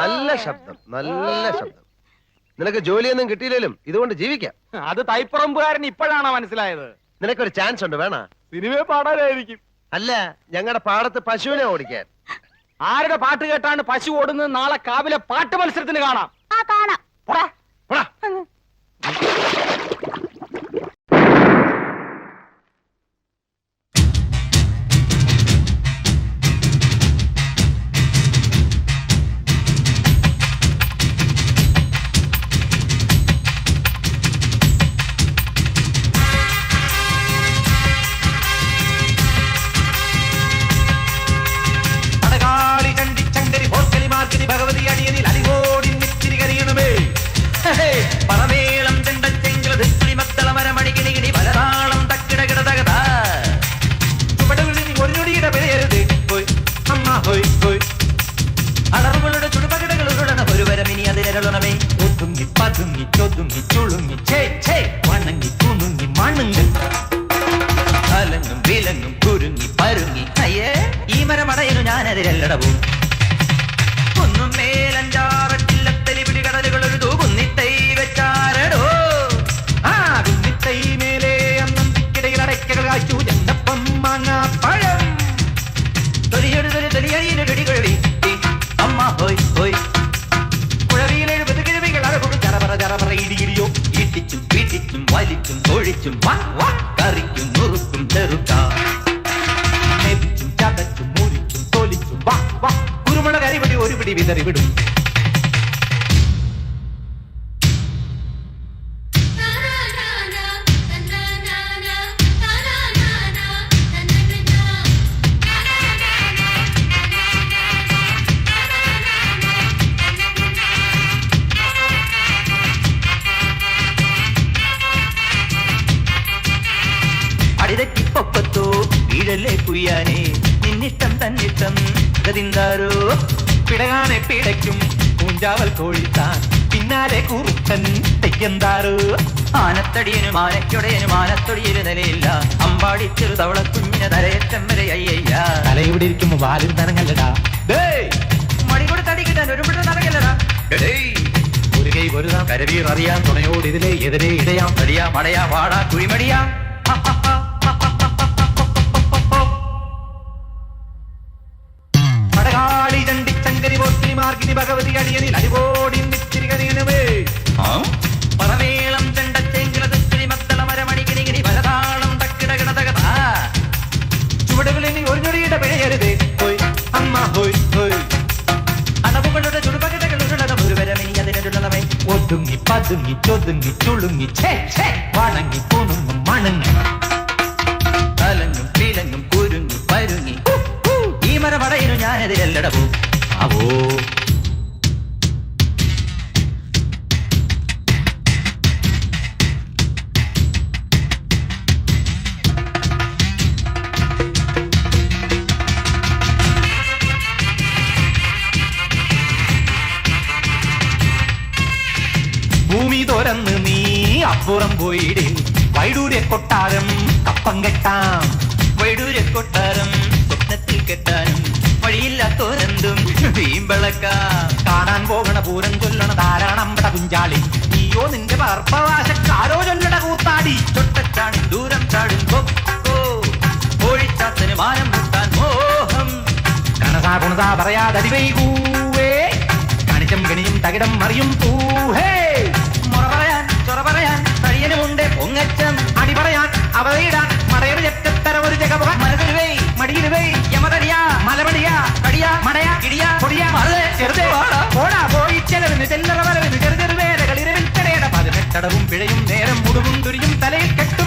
നല്ല ശബ്ദം നല്ല ശബ്ദം. നിനക്ക് ജോലിയൊന്നും കിട്ടിയില്ലേലും ഇതുകൊണ്ട് ജീവിക്കാം. അത് തൈപ്പുറമ്പുകാരൻ ഇപ്പോഴാണ് മനസ്സിലായത്? നിനക്കൊരു ചാൻസ് ഉണ്ട് വേണ? സിനിമയെ പാടാനായിരിക്കും. അല്ല ഞങ്ങളുടെ പാടത്ത് പശുവിനെ ഓടിക്കാൻ. ആരുടെ പാട്ട് കേട്ടാണ് പശു ഓടുന്നത്? നാളെ കാവിലെ പാട്ട് മത്സരത്തിന് കാണാം. ചൊതുങ്ങി ചുളുങ്ങി ചേ ചേ വണങ്ങി കുണുങ്ങി മണുങ്ങി. അലങ്ങും വിലങ്ങും കുരുങ്ങി പരുങ്ങി. അയ്യേ ഈ മരമടയിലും ഞാനതിരല്ലടവും ഒന്നും മേലഞ്ചാറട്ടില്ലത്തലി തൊഴിച്ചും വാ കറിക്കും നുറുക്കും ചെറുക്കാം. ചതച്ചും തൊലിച്ചും വാ കുരുമുളക് കരിപിടി ഒരു പിടി വിതറി വിടും. വീഴല്ലേ കുയ്യാനെ നിന്നിഷ്ടം തന്നിഷ്ടം ഗതിന്താരോ പിടകാനെ പിടയ്ക്കും പൂഞ്ചാവൽ കോഴിത്താൻ പിന്നാലെ കുറുക്കൻ തെയ്യന്താരോ? ആനത്തടിയനും ആനയ്ക്കൊടയനും ആനത്തൊടിയൊരു നിലയില്ല. അമ്പാടി ചെറു തവള കുഞ്ഞിന് തലയേറ്റം വരെ അയ്യയ്യ. തലയിവിടെ ഇരിക്കുമ്പോ വാലും തനങ്ങല്ലടാ കിട്ടാൻ ഒരു പിടുത്തം നടക്കില്ലടാ ഒരു കൈ കരവീർ അറിയാം തുണയോട് ഇതിലെ എതിരെ ഇടയാം മടിയാ മടയാ വാടാ കുഴിമടിയാ. ഒതുങ്ങി പതുങ്ങി ചൊതുങ്ങി ചുളുങ്ങി ഛേ ഛേ വണങ്ങി കുണുങ്ങും അപ്പുറം പോയിട് വൈഡൂര്യ കൊട്ടാരം കപ്പം കെട്ടാം. വൈഡൂര്യ കൊട്ടാരം സ്വപ്നത്തിൽ കെട്ടാനും വഴിയില്ലാത്തോരെന്തും വീമ്പളക്കാം. കാണാൻ പോകണ പൂരം ചൊല്ലണ ധാരാളമ്പട കുഞ്ചാളി നീയോ നിന്റെ പർപ്പവാശക്കാരോ ചൊല്ലണ കൂത്താടി. ചൊട്ടച്ചാടി ദൂരം ചാടും കൊക്കോ. കോഴിച്ചാത്തന് മാനം മുട്ടാൻ മോഹം. കണസാ കുണസാ പറയാതടി കണിച്ചം കണിയും തകിടം മറിയും പൂഹേ அடியிடுவை எமதடியா மலபடியா கடியா மடையா கிடியா பொடியா மருத செருதே வாடா போடா போய் செலவு தென்னர வரவு செருதர் வேலைகள் இரவில் திரையட பதினெட்டடவும் பிழையும் நேரம் முடுவும் துரியும் தலையில் கெட்டு